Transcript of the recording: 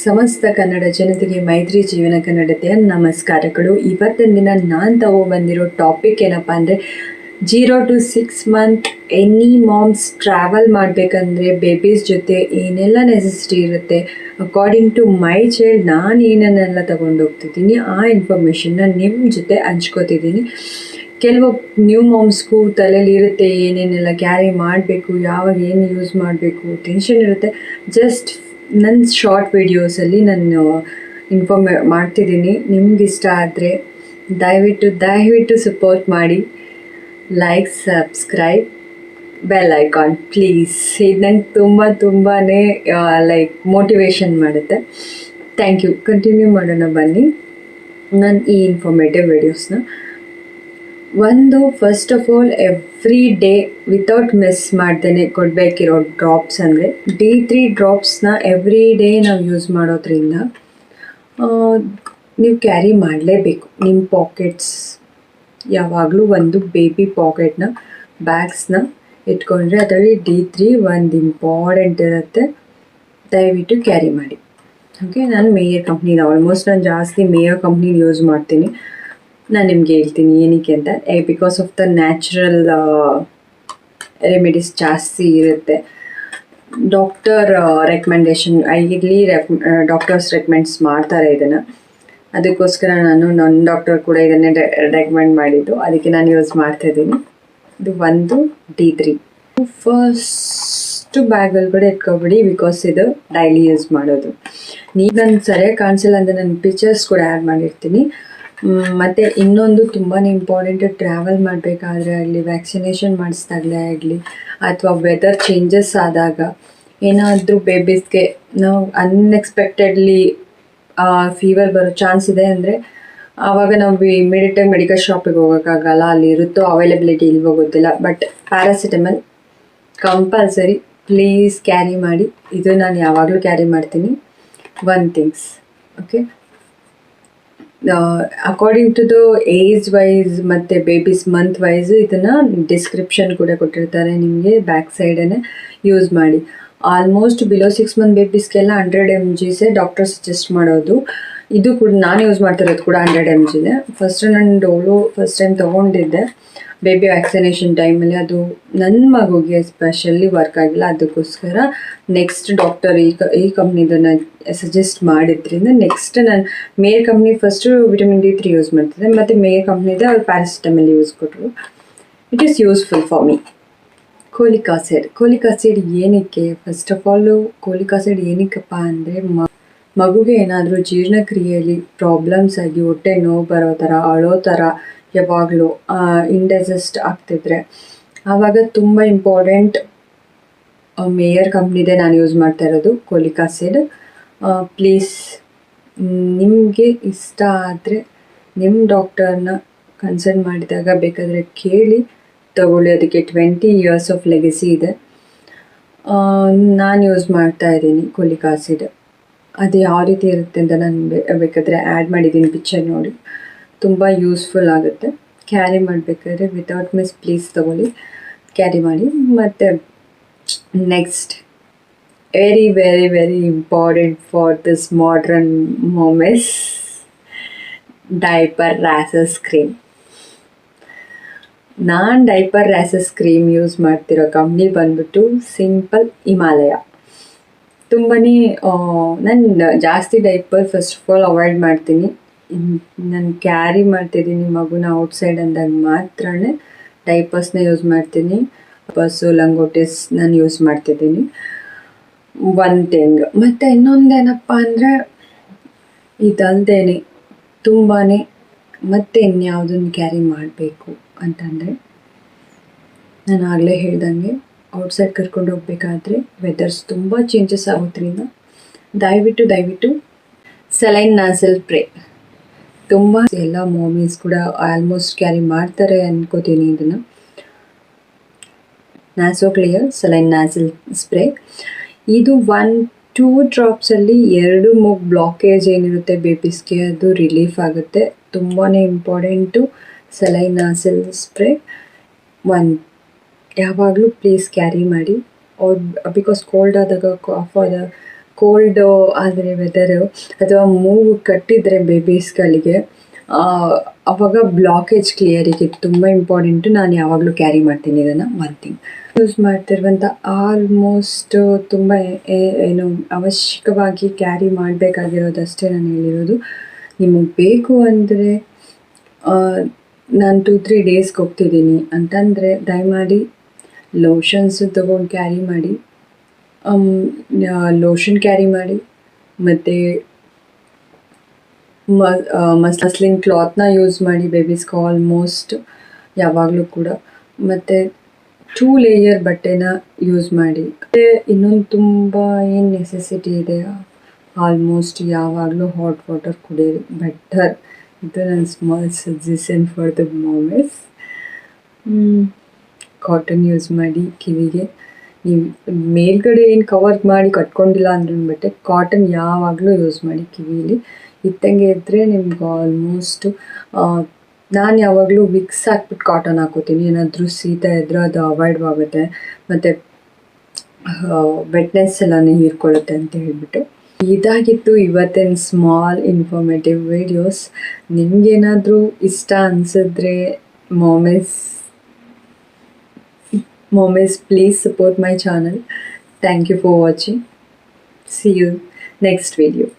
ಸಮಸ್ತ ಕನ್ನಡ ಜನತೆಗೆ ಮೈತ್ರಿ ಜೀವನ ಕನ್ನಡತೆಯ ನಮಸ್ಕಾರಗಳು. ಇವತ್ತಿನ ದಿನ ನಾನು ತಗೊಬಂದಿರೋ ಟಾಪಿಕ್ ಏನಪ್ಪ ಅಂದರೆ zero to six month any moms travel ಮಾಡಬೇಕಂದ್ರೆ ಬೇಬೀಸ್ ಜೊತೆ ಏನೆಲ್ಲ ನೆಸೆಸಿಟಿ ಇರುತ್ತೆ? ಅಕಾರ್ಡಿಂಗ್ ಟು ಮೈ ಚೈಲ್ಡ್ ನಾನು ಏನನ್ನೆಲ್ಲ ತಗೊಂಡು ಹೋಗ್ತಿದ್ದೀನಿ ಆ ಇನ್ಫಾರ್ಮೇಷನ್ನ ನಿಮ್ಮ ಜೊತೆ ಹಂಚ್ಕೋತಿದ್ದೀನಿ. ಕೆಲವು ನ್ಯೂ ಮಾಮ್ಸ್ಗೂ ತಲೆಯಲ್ಲಿ ಇರುತ್ತೆ ಏನೇನೆಲ್ಲ ಕ್ಯಾರಿ ಮಾಡಬೇಕು, ಯಾವಾಗ ಏನು ಯೂಸ್ ಮಾಡಬೇಕು ಟೆನ್ಷನ್ ಇರುತ್ತೆ. ಜಸ್ಟ್ ನನ್ನ ಶಾರ್ಟ್ ವಿಡಿಯೋಸಲ್ಲಿ ನಾನು ಇನ್ಫಾರ್ಮ್ ಮಾಡ್ತಿದ್ದೀನಿ. ಇಷ್ಟ ಆದರೆ ದಯವಿಟ್ಟು ದಯವಿಟ್ಟು ಸಪೋರ್ಟ್ ಮಾಡಿ. Like subscribe bell icon please ಇದು ನಂಗೆ ತುಂಬ ತುಂಬಾ ಲೈಕ್ ಮೋಟಿವೇಶನ್ ಮಾಡುತ್ತೆ. ಥ್ಯಾಂಕ್ ಯು ಕಂಟಿನ್ಯೂ ಮಾಡೋಣ ಬನ್ನಿ. ನಾನು ಈ ಇನ್ಫಾರ್ಮೇಟಿವ್ ವೀಡಿಯೋಸ್ನ ಒಂದು first of all every day without miss ಮಾಡ್ದೇನೆ ಕೊಡಬೇಕಿರೋ ಡ್ರಾಪ್ಸ್ ಅಂದರೆ. ಡಿ ತ್ರೀ ಡ್ರಾಪ್ಸ್ನ ಎವ್ರಿ ಡೇ ನಾವು ಯೂಸ್ ಮಾಡೋದ್ರಿಂದ ನೀವು ಕ್ಯಾರಿ ಮಾಡಲೇಬೇಕು. ನಿಮ್ಮ ಪಾಕೆಟ್ಸ್ ಯಾವಾಗಲೂ ಒಂದು ಬೇಬಿ ಪಾಕೆಟ್ನ ಬ್ಯಾಗ್ಸ್ನ ಇಟ್ಕೊಂಡ್ರೆ ಅದರಲ್ಲಿ ಡಿ ತ್ರೀ ಒಂದು ಇಂಪಾರ್ಟೆಂಟ್ ಇರುತ್ತೆ. ದಯವಿಟ್ಟು ಕ್ಯಾರಿ ಮಾಡಿ. ಓಕೆ ನಾನು ಮೇಯರ್ ಕಂಪ್ನಿನ ಆಲ್ಮೋಸ್ಟ್ ನಾನು ಜಾಸ್ತಿ ಮೇಯರ್ ಕಂಪ್ನಿನ ಯೂಸ್ ಮಾಡ್ತೀನಿ. ನಾನು ನಿಮಗೆ ಹೇಳ್ತೀನಿ, ಏನಕ್ಕೆ ಅಂತ. Because of the natural remedies ಜಾಸ್ತಿ ಇರುತ್ತೆ. ಡಾಕ್ಟರ್ ರೆಕಮೆಂಡೇಶನ್ ಇಲ್ಲಿ ರೆಕ್ ಡಾಕ್ಟರ್ಸ್ ರೆಕಮೆಂಡ್ಸ್ ಮಾಡ್ತಾರೆ ಇದನ್ನು. ಅದಕ್ಕೋಸ್ಕರ ನಾನು ನನ್ನ ಡಾಕ್ಟರ್ ಕೂಡ ಇದನ್ನೇ ರೆಕಮೆಂಡ್ ಮಾಡಿದ್ದು. ಅದಕ್ಕೆ ನಾನು ಯೂಸ್ ಮಾಡ್ತಾ ಇದ್ದೀನಿ. ಇದು ಒಂದು ಡಿ ತ್ರೀ ಫಸ್ಟ್ ಬ್ಯಾಗಲ್ಲಿ ಕೂಡ ಇಟ್ಕೊಬಿಡಿ ಬಿಕಾಸ್ ಇದು ಡೈಲಿ ಯೂಸ್ ಮಾಡೋದು. ನೀವು ನಾನು ಸರಿಯಾಗಿ ಕಾಣಿಸಿಲ್ಲ ಅಂದರೆ ನಾನು ಪಿಕ್ಚರ್ಸ್ ಕೂಡ ಆ್ಯಡ್ ಮಾಡಿರ್ತೀನಿ. ಮತ್ತೆ ಇನ್ನೊಂದು ತುಂಬಾ ಇಂಪಾರ್ಟೆಂಟ್ ಟ್ರಾವೆಲ್ ಮಾಡಬೇಕಾದ್ರೆ ಆಗಲಿ ವ್ಯಾಕ್ಸಿನೇಷನ್ ಮಾಡಿಸ್ದಾಗಲೇ ಆಗಲಿ, ಅಥವಾ ವೆದರ್ ಚೇಂಜಸ್ ಆದಾಗ ಏನಾದರೂ ಬೇಬೀಸ್ಗೆ ನಾವು ಅನ್ಎಕ್ಸ್ಪೆಕ್ಟೆಡ್ಲಿ ಫೀವರ್ ಬರೋ ಚಾನ್ಸ್ ಇದೆ ಅಂದರೆ ಆವಾಗ ನಾವು ಇಮಿಡಿಯೇಟಾಗಿ ಮೆಡಿಕಲ್ ಶಾಪಿಗೆ ಹೋಗೋಕ್ಕಾಗಲ್ಲ, ಅಲ್ಲಿ ಇರುತ್ತೋ ಅವೈಲಬಿಲಿಟಿ ಇಲ್ವೋ ಗೊತ್ತಿಲ್ಲ but paracetamol compulsory please carry ಮಾಡಿ. ಇದು ನಾನು ಯಾವಾಗಲೂ ಕ್ಯಾರಿ ಮಾಡ್ತೀನಿ. One things okay according to the age wise ಮತ್ತು ಬೇಬೀಸ್ ಮಂತ್ ವೈಸ್ ಇದನ್ನು ಡಿಸ್ಕ್ರಿಪ್ಷನ್ ಕೂಡ ಕೊಟ್ಟಿರ್ತಾರೆ ನಿಮಗೆ ಬ್ಯಾಕ್ ಸೈಡೇ ಯೂಸ್ ಮಾಡಿ. ಆಲ್ಮೋಸ್ಟ್ ಬಿಲೋ ಸಿಕ್ಸ್ ಮಂತ್ ಬೇಬೀಸ್ಗೆಲ್ಲ ಹಂಡ್ರೆಡ್ ಎಂ ಜಿಸೇ ಡಾಕ್ಟರ್ ಸಜೆಸ್ಟ್ ಮಾಡೋದು. ಇದು ಕೂಡ ನಾನು ಯೂಸ್ ಮಾಡ್ತಿರೋದು ಕೂಡ ಹಂಡ್ರೆಡ್ ಎಂ ಜಿನೇ ಫಸ್ಟ್ ನಾನು ಡೋಲೋ ಫಸ್ಟ್ ಟೈಮ್ ತೊಗೊಂಡಿದ್ದೆ. ಬೇಬಿ ವ್ಯಾಕ್ಸಿನೇಷನ್ ಟೈಮಲ್ಲಿ ಅದು ನನ್ನ ಮಗುಗೆ ಸ್ಪೆಷಲಿ ವರ್ಕ್ ಆಗಿಲ್ಲ. ಅದಕ್ಕೋಸ್ಕರ ನೆಕ್ಸ್ಟ್ ಡಾಕ್ಟರ್ ಈ ಕ, ಈ ಕಂಪ್ನಿದನ್ನು ಸಜೆಸ್ಟ್ ಮಾಡಿದ್ರಿಂದ ನೆಕ್ಸ್ಟ್ ನಾನು ಮೇರ್ company first vitamin D three use ಮಾಡ್ತಿದ್ದೆ. ಮತ್ತು ಮೇರ್ ಕಂಪ್ನಿದೆ ಅವ್ರು ಪ್ಯಾರಾಸಿಟಮಲ್ ಯೂಸ್ ಕೊಟ್ಟರು it is useful for me folic acid. Folic ಏನಕ್ಕೆ? First of all folic acid ಏನಕ್ಕಪ್ಪ ಅಂದರೆ ಮಗುಗೆ ಏನಾದರೂ ಜೀರ್ಣಕ್ರಿಯೆಯಲ್ಲಿ ಪ್ರಾಬ್ಲಮ್ಸ್ ಆಗಿ ಹೊಟ್ಟೆ ನೋವು ಬರೋ ಥರ, ಅಳೋ ಥರ ಯಾವಾಗಲೂ ಇಂಡೈಜೆಸ್ಟ್ ಆಗ್ತಿದ್ರೆ. ಆವಾಗ ತುಂಬ ಇಂಪಾರ್ಟೆಂಟ್ ಮೇಯರ್ ಕಂಪ್ನಿದೆ ನಾನು ಯೂಸ್ ಮಾಡ್ತಾ ಇರೋದು, ಕೋಲಿಕ್ ಆಸಿಡ್. ಪ್ಲೀಸ್ ನಿಮಗೆ ಇಷ್ಟ ಆದರೆ ನಿಮ್ಮ ಡಾಕ್ಟರ್ನ ಕನ್ಸಲ್ಟ್ ಮಾಡಿದಾಗ ಬೇಕಾದರೆ ಕೇಳಿ, ತಗೊಳ್ಳಿ. ಅದಕ್ಕೆ ಟ್ವೆಂಟಿ ಇಯರ್ಸ್ ಆಫ್ ಲೆಗಸಿ ಇದೆ. ನಾನು ಯೂಸ್ ಮಾಡ್ತಾ ಇದ್ದೀನಿ ಕೋಲಿಕ್ ಆಸಿಡ್. ಅದು ಯಾವ ರೀತಿ ಇರುತ್ತೆ ಅಂತ ನಾನು ಬೇಕಾದರೆ ಆ್ಯಡ್ ಮಾಡಿದ್ದೀನಿ ಪಿಕ್ಚರ್ ನೋಡಿ. ತುಂಬ ಯೂಸ್ಫುಲ್ ಆಗುತ್ತೆ. ಕ್ಯಾರಿ ಮಾಡಬೇಕಾದ್ರೆ ವಿತೌಟ್ ಮಿಸ್ ಪ್ಲೀಸ್ ತೊಗೊಳ್ಳಿ. ಕ್ಯಾರಿ ಮಾಡಿ. ಮತ್ತು next very very very important for this modern moms diaper rashes cream ನಾನು ಡೈಪರ್ ರ್ಯಾಸಸ್ ಕ್ರೀಮ್ ಯೂಸ್ ಮಾಡ್ತಿರೋ ಕಂಪ್ನಿ ಬಂದ್ಬಿಟ್ಟು ಸಿಂಪಲ್ ಹಿಮಾಲಯ ತುಂಬಾ ನಾನು ಜಾಸ್ತಿ diaper first of all avoid ಮಾಡ್ತೀನಿ. ನಾನು ಕ್ಯಾರಿ ಮಾಡ್ತಿದ್ದೀನಿ ಮಗುನ ಔಟ್ಸೈಡ್ ಅಂದಾಗ ಮಾತ್ರ ಡೈಪರ್ಸ್ನ ಯೂಸ್ ಮಾಡ್ತೀನಿ. ಬಸ್ಸು ಲಂಗೋಟಿಸ್ ನಾನು ಯೂಸ್ ಮಾಡ್ತಿದ್ದೀನಿ. ಒನ್ ಥಿಂಗ್ ಮತ್ತು ಇನ್ನೊಂದೇನಪ್ಪ ಅಂದರೆ ಇದಲ್ದೇನೆ ತುಂಬಾ ಮತ್ತೆ ಇನ್ಯಾವುದನ್ನು ಕ್ಯಾರಿ ಮಾಡಬೇಕು ಅಂತಂದರೆ ನಾನು ಆಗಲೇ ಹೇಳ್ದಂಗೆ ಔಟ್ಸೈಡ್ ಕರ್ಕೊಂಡು ಹೋಗ್ಬೇಕಾದ್ರೆ ವೆದರ್ಸ್ ತುಂಬ ಚೇಂಜಸ್ ಆಗೋದ್ರಿಂದ ದಯವಿಟ್ಟು ದಯವಿಟ್ಟು ಸೆಲೈನ್ ನಾಸಲ್ ಪ್ರೇ ತುಂಬ ಎಲ್ಲ ಮೂವೀಸ್ ಕೂಡ ಆಲ್ಮೋಸ್ಟ್ ಕ್ಯಾರಿ ಮಾಡ್ತಾರೆ ಅನ್ಕೋತೀನಿ ಇದನ್ನು. Nasoclear saline nasal spray ಇದು ಒನ್ ಟೂ ಡ್ರಾಪ್ಸಲ್ಲಿ ಎರಡು ಮೂಗು ಬ್ಲಾಕೇಜ್ ಏನಿರುತ್ತೆ ಬೇಬಿಸ್ಗೆ ಅದು ರಿಲೀಫ್ ಆಗುತ್ತೆ. ತುಂಬಾ important saline nasal spray one ಯಾವಾಗಲೂ ಪ್ಲೀಸ್ ಕ್ಯಾರಿ ಮಾಡಿ. ಬಿಕಾಸ್ ಕೋಲ್ಡ್ ಆದಾಗ ಕಾಫ್ ಆದ ಕೋಲ್ಡು ಆದರೆ ವೆದರು ಅಥವಾ ಮೂಗು ಕಟ್ಟಿದರೆ ಬೇಬೀಸ್ಗಳಿಗೆ ಅವಾಗ ಬ್ಲಾಕೇಜ್ ಕ್ಲಿಯರಿಗೆ ತುಂಬ ಇಂಪಾರ್ಟೆಂಟು ನಾನು ಯಾವಾಗಲೂ ಕ್ಯಾರಿ ಮಾಡ್ತೀನಿ ಇದನ್ನು ಒನ್ ಥಿಂಗ್ ಯೂಸ್ ಮಾಡ್ತಿರುವಂಥ ಆಲ್ಮೋಸ್ಟ್ ತುಂಬ ಏನು ಅವಶ್ಯಕವಾಗಿ ಕ್ಯಾರಿ ಮಾಡಬೇಕಾಗಿರೋದಷ್ಟೇ ನಾನು ಹೇಳಿರೋದು. ನಿಮಗೆ ಬೇಕು ಅಂದರೆ ನಾನು ಟೂ ತ್ರೀ ಡೇಸ್ಗೆ ಹೋಗ್ತಿದ್ದೀನಿ ಅಂತಂದರೆ ದಯಮಾಡಿ ಲೋಷನ್ಸು ತೊಗೊಂಡು ಕ್ಯಾರಿ ಮಾಡಿ. ಲೋಷನ್ ಕ್ಯಾರಿ ಮಾಡಿ, ಮತ್ತು ಮಸ್ಲಿನ್ ಕ್ಲಾತ್ನ ಯೂಸ್ ಮಾಡಿ ಬೇಬೀಸ್ಗೆ ಆಲ್ಮೋಸ್ಟ್ ಯಾವಾಗಲೂ ಕೂಡ. ಮತ್ತು ಟೂ ಲೇಯರ್ ಬಟ್ಟೆನ ಯೂಸ್ ಮಾಡಿ. ಮತ್ತು ಇನ್ನೊಂದು ತುಂಬ ಏನು ನೆಸೆಸಿಟಿ ಇದೆ ಆಲ್ಮೋಸ್ಟ್ ಯಾವಾಗಲೂ ಹಾಟ್ ವಾಟರ್ ಕುಡಿಯಿರಿ ಬೆಟರ್ ಇದು ನನ್ನ small suggestion for the moms cotton use ಮಾಡಿ ಕಿವಿಗೆ. ನೀವು ಮೇಲ್ಗಡೆ ಏನು ಕವರ್ ಮಾಡಿ ಕಟ್ಕೊಂಡಿಲ್ಲ ಅಂದ್ರೂ ಬಟ್ಟೆ ಕಾಟನ್ ಯಾವಾಗಲೂ ಯೂಸ್ ಮಾಡಿ ಕಿವಿಲಿ. ಇತ್ತಂಗೆ ಇದ್ದರೆ ನಿಮ್ಗೆ ಆಲ್ಮೋಸ್ಟು ನಾನು ಯಾವಾಗಲೂ ವಿಕ್ಸ್ ಹಾಕ್ಬಿಟ್ಟು ಕಾಟನ್ ಹಾಕೋತೀನಿ. ಏನಾದರೂ ಶೀತ ಇದ್ದರೆ ಅದು ಅವಾಯ್ಡ್ ಆಗುತ್ತೆ. ಮತ್ತು ವೆಟ್ನೆಸ್ ಎಲ್ಲನೇ ಹೀರ್ಕೊಳ್ಳುತ್ತೆ ಅಂತ ಹೇಳಿಬಿಟ್ಟು. ಇದಾಗಿತ್ತು ಇವತ್ತಿನ ಸ್ಮಾಲ್ ಇನ್ಫಾರ್ಮೇಟಿವ್ ವಿಡಿಯೋಸ್ ನಿಮಗೇನಾದರೂ ಇಷ್ಟ ಅನಿಸಿದ್ರೆ ಮಾಮೆಸ್ Momis, please support my channel. Thank you for watching. See you next video.